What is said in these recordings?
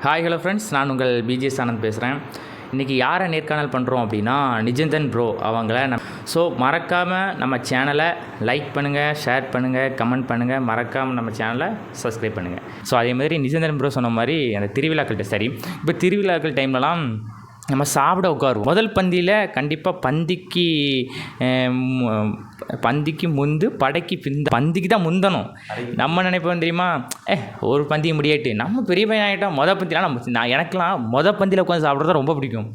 Hi hello friends நான் உங்கள் BGS Anand பேசுகிறேன் இன்றைக்கி யாரை நேர்காணல் பண்ணுறோம் அப்படின்னா நிஜந்தன் ப்ரோ அவங்கள நம் ஸோ மறக்காமல் நம்ம சேனலை லைக் பண்ணுங்கள் ஷேர் பண்ணுங்கள் கமெண்ட் பண்ணுங்கள் மறக்காமல் நம்ம சேனலை சப்ஸ்கிரைப் பண்ணுங்கள் ஸோ அதே மாதிரி நிஜந்தன் ப்ரோ சொன்ன மாதிரி அந்த திருவிழாக்கள்கிட்ட சரி. இப்போ திருவிழாக்கள் டைம்லலாம் நம்ம சாப்பிட உட்காருவோம். முதல் பந்தியில் கண்டிப்பாக பந்திக்கு பந்திக்கு முந்து படைக்கு பிந்த பந்திக்கு தான் முந்தணும். நம்ம நினைப்போம் தெரியுமா? ஏ ஒரு பந்தி முடியாட்டு. நம்ம பெரிய பையன் ஆகிட்டோம் மொதல் பந்திலாம் நம்ம நான் எனக்கெலாம் மொதல் பந்தியில் உட்காந்து சாப்பிட்றது ரொம்ப பிடிக்கும்.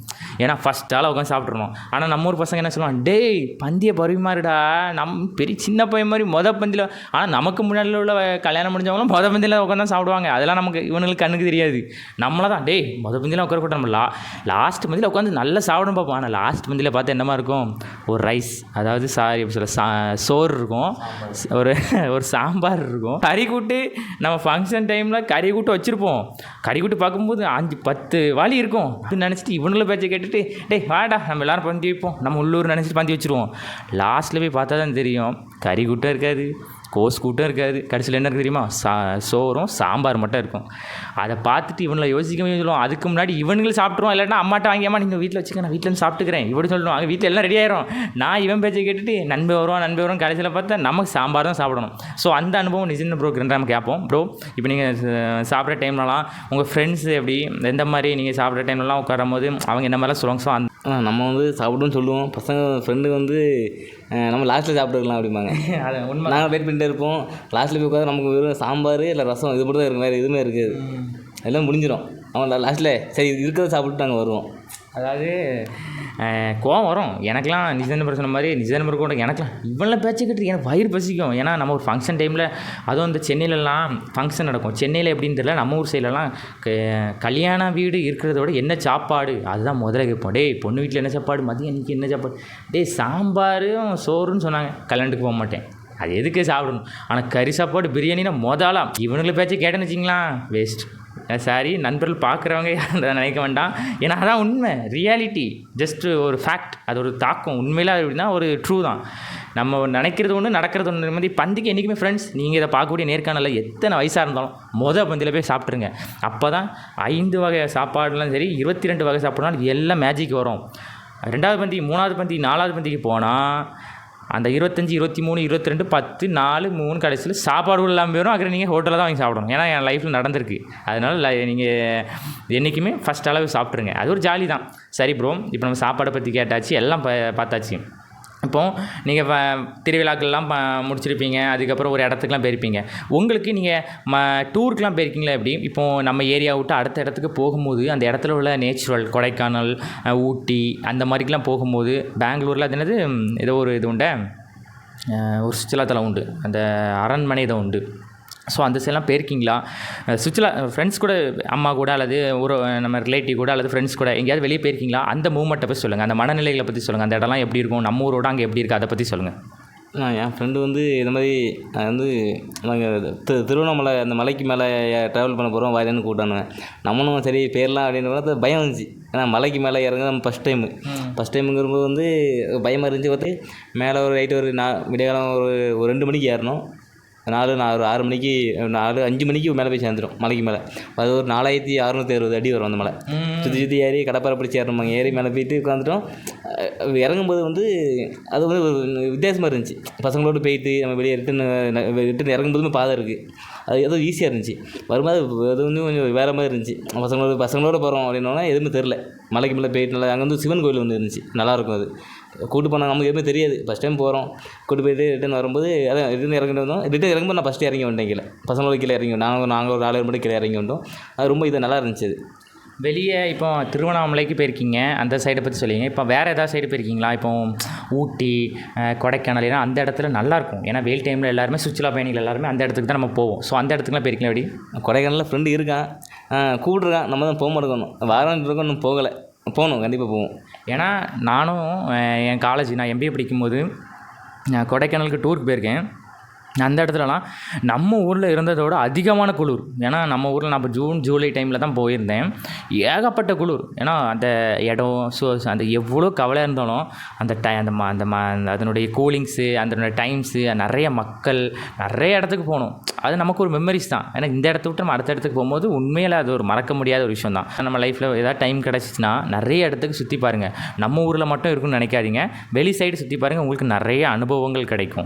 ஏன்னா ஃபஸ்ட் ஆளாக உட்காந்து சாப்பிட்றணும் ஆனால் நம்ம ஊர் பசங்க என்ன சொல்லுவாங்க டேய் பந்தியை பரிமாறுடா. நம் பெரிய சின்ன பையன் மாதிரி மொதல் பந்தியில் ஆனால் நமக்கு முன்னாடி உள்ள கல்யாணம் முடிஞ்சவங்களும் மொதல் பந்தியில் உட்காந்து சாப்பிடுவாங்க. அதெல்லாம் நமக்கு இவனுங்களுக்கு கண்ணுக்கு தெரியாது. நம்மள தான் டேய் மொதல் பந்தியில் உட்கார நம்ம லா லாஸ்ட் பந்தியில் உட்காந்து நல்லா சாப்பிடும் பார்ப்போம் ஆனால் லாஸ்ட் பந்தியில் பார்த்தா என்னமா இருக்கும்? ஒரு ரைஸ் அதாவது சாரி எப்படி சொல்ல சா சோறு இருக்கும். ஒரு ஒரு சாம்பார் இருக்கும். கறி கூட்டு நம்ம ஃபங்க்ஷன் டைமில் கறி கூட்டு வச்சுருப்போம். கறி கூட்டு பார்க்கும்போது அஞ்சு பத்து வாளி இருக்கும். அப்படின்னு நினச்சிட்டு இவனுங்களை பேச்சை விட்டுட்டு டேய் வாடா நம்ம எல்லாரும் பந்தி வைப்போம். நம்ம உள்ளூர் நினச்சிட்டு பந்தி வச்சுருவோம். லாஸ்ட்டில் போய் பார்த்தா தான் தெரியும். கறி கூட்டம் இருக்காது. கோஸ் கூட்டம் இருக்காது. கடைசியில் என்ன இருக்குது தெரியுமா? சா சோறும் சாம்பார் மட்டும் இருக்கும். அதை பார்த்துட்டு இவனில் யோசிக்கவே சொல்லுவோம் அதுக்கு முன்னாடி இவனுங்களும் சாப்பிட்ருவோம் இல்லாட்டா அம்மாட்ட வாங்கியாமா நீங்கள் வீட்டில் வச்சுக்க நான் வீட்டில் சாப்பிட்டுக்கிறேன். இப்படி சொல்லுவோம் அங்கே வீட்டில் எல்லாம் ரெடி ஆயிரும். நான் இவன் பேச்சை கேட்டுட்டு நண்பன் வருவான் நண்பன் வரும் கடைசியில் பார்த்தா நமக்கு சாம்பார் தான் சாப்பிடணும். ஸோ அந்த அனுபவம் நிஜந்த ப்ரோ நம்ம கேட்போம். ப்ரோ இப்போ நீங்கள் சாப்பிட்ற டைம்லலாம் உங்கள் ஃப்ரெண்ட்ஸ் எப்படி எந்த மாதிரி நீங்கள் சாப்பிட்ற டைம்லலாம் உட்காரும் போது அவங்க என்ன மாதிரிலாம் சொல்லுவாங்க? ஸோ அந்த நம்ம வந்து சாப்பிடுன்னு சொல்லுவோம். பசங்க ஃப்ரெண்டு வந்து நம்ம லாஸ்ட்டில் சாப்பிட்டுக்கலாம் அப்படிம்பாங்க. அது உண்மை. நாங்கள் வெயிட் பண்ணிட்டே இருப்போம். லாஸ்ட்டில் போய் உட்காந்து நமக்கு வெறும் சாம்பார் இல்லை ரசம் இது மட்டும் தான் இருக்கும் வேறு எதுவுமே இருக்காது எல்லாம் முடிஞ்சிடும் அவன் லாஸ்ட்டில் சரி இருக்கிறத சாப்பிட்டு நாங்கள் வருவோம். அதாவது கோவம் வரும். எனக்குலாம் நிஜ நம்பர் சொன்ன மாதிரி நிஜ நம்பர் கூட எனக்கெலாம் இவ்வளோ பேச்சு கேட்டு எனக்கு வயிறு பசிக்கும். ஏன்னா நம்ம ஒரு ஃபங்க்ஷன் டைமில் அதுவும் இந்த சென்னையிலலாம் ஃபங்க்ஷன் நடக்கும். சென்னையில் எப்படின்னு தெரியல நம்ம ஊர் சைட்லலாம் க- கல்யாண வீடு இருக்கிறத விட என்ன சாப்பாடு? அதுதான் முதல்ல கேட்போம். டேய் பொண்ணு வீட்டில் என்ன சாப்பாடு? மதியம் இன்னைக்கு என்ன சாப்பாடு? டேய் சாம்பாரும் சோறுன்னு சொன்னாங்க. கல்யாணத்துக்கு போக மாட்டேன். அது எதுக்கு சாப்பிடணும்? ஆனால் கறி சாப்பாடு பிரியாணினா முதலாம் இவனுங்களை பேச்சு கேட்டேன்னு வச்சிங்களா வேஸ்ட் சாரி நண்பர்கள் பார்க்குறவங்க யாரும் நினைக்க வேண்டாம். ஏன்னா அதான் உண்மை. ரியாலிட்டி ஜஸ்ட் ஒரு ஃபேக்ட் அது ஒரு தாக்கம். உண்மையில் அது எப்படின்னா ஒரு ட்ரூ தான். நம்ம நினைக்கிறது ஒன்று நடக்கிறது ஒன்று மாதிரி பந்திக்கு என்றைக்குமே ஃப்ரெண்ட்ஸ் நீங்கள் இதை பார்க்கக்கூடிய நேர்காணலில் எத்தனை வயசாக இருந்தாலும் மொதல் பந்தியில் போய் சாப்பிட்ருங்க அப்போ தான் ஐந்து வகை சாப்பாடுலாம் சரி இருபத்தி ரெண்டு வகை சாப்பிட்னாலும் எல்லாம் மேஜிக் வரும். ரெண்டாவது பந்தி மூணாவது பந்தி நாலாவது பந்திக்கு போனால் அந்த இருபத்தஞ்சி இருபத்தி மூணு இருபத்தி ரெண்டு பத்து நாலு மூணு கடைசியில் சாப்பாடு கூட இல்லாமல் போயிடும் அக்கறை நீங்கள் ஹோட்டலில் தான் வாங்கி சாப்பிடணும். ஏன்னா என் லைஃப்பில் நடந்திருக்கு. அதனால் நீங்கள் என்றைக்குமே ஃபஸ்ட் அளவு சாப்பிட்ருங்க அது ஒரு ஜாலி தான் சரி ப்ரோ இப்போ நம்ம சாப்பாடை பற்றி கேட்டாச்சு எல்லாம் ப- பார்த்தாச்சு. இப்போ நீங்கள் திருவிழாக்கள்லாம் ப முடிச்சிருப்பீங்க அதுக்கப்புறம் ஒரு இடத்துக்குலாம் போயிருப்பீங்க. உங்களுக்கு நீங்கள் ம டூருக்குலாம் போயிருக்கீங்களா எப்படி? இப்போது நம்ம ஏரியா விட்டு அடுத்த இடத்துக்கு போகும்போது அந்த இடத்துல உள்ள நேச்சுரல் கொடைக்கானல் ஊட்டி அந்த மாதிரிக்கெலாம் போகும்போது பெங்களூரில் அது என்னது ஏதோ ஒரு இது உண்டு. ஒரு சுற்றுலாத்தலம் உண்டு. அந்த அரண்மனை இதை உண்டு. ஸோ அந்த சைட்லாம் போயிருக்கீங்களா? சுற்றுலா ஃப்ரெண்ட்ஸ் கூட அம்மா கூட அல்லது ஒரு நம்ம ரிலேட்டிவ் கூட அல்லது ஃப்ரெண்ட்ஸ் கூட எங்கேயாவது வெளியே போயிருக்கீங்களா? அந்த மூமெண்ட்டை பற்றி சொல்லுங்கள் அந்த மனநிலைகளை பற்றி சொல்லுங்கள் அந்த இடம்லாம் எப்படி இருக்கும்? நம்ம ஊரோட அங்கே எப்படி இருக்குது அதை பற்றி சொல்லுங்கள் நான் என் ஃப்ரெண்டு வந்து இந்த மாதிரி நான் வந்து நாங்கள் திரு திருவண்ணாமலை அந்த மலைக்கு மேலே ட்ராவல் பண்ண போகிறோம் வாயிலேருந்து கூட்டானுவேன் நம்மளும் சரி பேர்லாம் அப்படின்னு பார்த்தா பயம் வந்துச்சு. ஏன்னா மலைக்கு மேலே இறங்க நம்ம ஃபஸ்ட் டைமு ஃபஸ்ட் டைமுங்கிறபோது வந்து பயமாக இருந்துச்சு பார்த்து மேலே ஒரு நைட்டு ஒரு நா விடியகாலம் ஒரு ஒரு ரெண்டு மணிக்கு ஏறணும். நாலு நான் ஒரு ஆறு மணிக்கு நாலு அஞ்சு மணிக்கு மேலே போய் சேர்ந்துடும் மலைக்கு மேலே. அது ஒரு நாலாயிரத்தி அறுநூற்றி அறுபது அடி வரும் அந்த மலை. சுற்றி சுற்றி ஏறி கடப்பாறை பிடிச்சி ஏறணும் ஏறி மேலே போயிட்டு உட்காந்துட்டோம். இறங்கும்போது வந்து அது வந்து ஒரு வித்தியாசமாக இருந்துச்சு. பசங்களோடு போயிட்டு நம்ம வெளியே ரிட்டன் ரிட்டன் இறங்கும்போதுமே பாதை இருக்குது அது ஏதோ ஈஸியாக இருந்துச்சு. வரும்போது அது வந்து கொஞ்சம் வேறு மாதிரி இருந்துச்சு. பசங்களோட பசங்களோட போகிறோம் அப்படின்னோன்னா எதுவுமே தெரில மலைக்கு மேலே போயிட்டு நல்லா அங்கே வந்து சிவன் கோயில் வந்து இருந்துச்சு. நல்லாயிருக்கும் அது. கூட்டு போனால் நமக்கு எதுவுமே தெரியாது. ஃபஸ்ட் டைம் போகிறோம் கூட்டு போயிட்டு ரிட்டன் வரும்போது அதான் ரிட்டன் இறங்கிட்டு வந்தோம். ரிட்டன் இறங்கும்போது நான் ஃபஸ்ட்டு இறங்கி வந்தேன் கீழே. பசங்களோட கீழே இறங்கி நாங்கள் நாங்கள் ஒரு நாலு பேர் மட்டும் கீழே இறங்கி வந்தோம். அது ரொம்ப இது நல்லா இருந்துச்சு அது. வெளியே இப்போ திருவண்ணாமலைக்கு போயிருக்கீங்க அந்த சைடை பற்றி சொல்லிங்க. இப்போ வேறு ஏதாவது சைடு போயிருக்கீங்களா? இப்போ ஊட்டி கொடைக்கானல் ஏன்னா அந்த இடத்துல நல்லாயிருக்கும் ஏன்னா வெயில் டைமில் எல்லாருமே சுற்றுலா பயணிகள் எல்லாருமே அந்த இடத்துக்கு தான் நம்ம போவோம். ஸோ அந்த இடத்துக்குலாம் போயிருக்கீங்களா எப்படி? கொடைக்கானலில் ஃப்ரெண்டு இருக்கான். கூப்பிட்ருக்கான் நம்ம தான் போக மாட்டேங்கணும் வாரம் இருக்கோம் இன்னும் போகலை. போகணும் கண்டிப்பாக போவோம். ஏன்னா நானும் என் காலேஜ் நான் எம்பிஏ படிக்கும்போது நான் கொடைக்கானலுக்கு டூருக்கு போயிருக்கேன். அந்த இடத்துலலாம் நம்ம ஊரில் இருந்ததோட அதிகமான குளிர். ஏன்னா நம்ம ஊரில் நான் இப்போ ஜூன் ஜூலை டைமில் தான் போயிருந்தேன். ஏகப்பட்ட குளிர். ஏன்னா அந்த இடம் ஸோ அந்த எவ்வளோ கவலையாக இருந்தாலும் அந்த டை அந்த ம அந்த ம அந்த அதனுடைய கூலிங்ஸு அதனுடைய டைம்ஸு நிறைய மக்கள் நிறைய இடத்துக்கு போகணும். அது நமக்கு ஒரு மெமரிஸ் தான். ஏன்னா இந்த இடத்த விட்டு நம்ம அடுத்த இடத்துக்கு போகும்போது உண்மையில் அது ஒரு மறக்க முடியாத ஒரு விஷயம் தான். நம்ம லைஃப்பில் ஏதாவது டைம் கிடச்சிச்சின்னா நிறைய இடத்துக்கு சுற்றி பாருங்கள் நம்ம ஊரில் மட்டும் இருக்குன்னு நினைக்காதீங்க. வெளி சைடு சுற்றி பாருங்கள் உங்களுக்கு நிறைய அனுபவங்கள் கிடைக்கும்.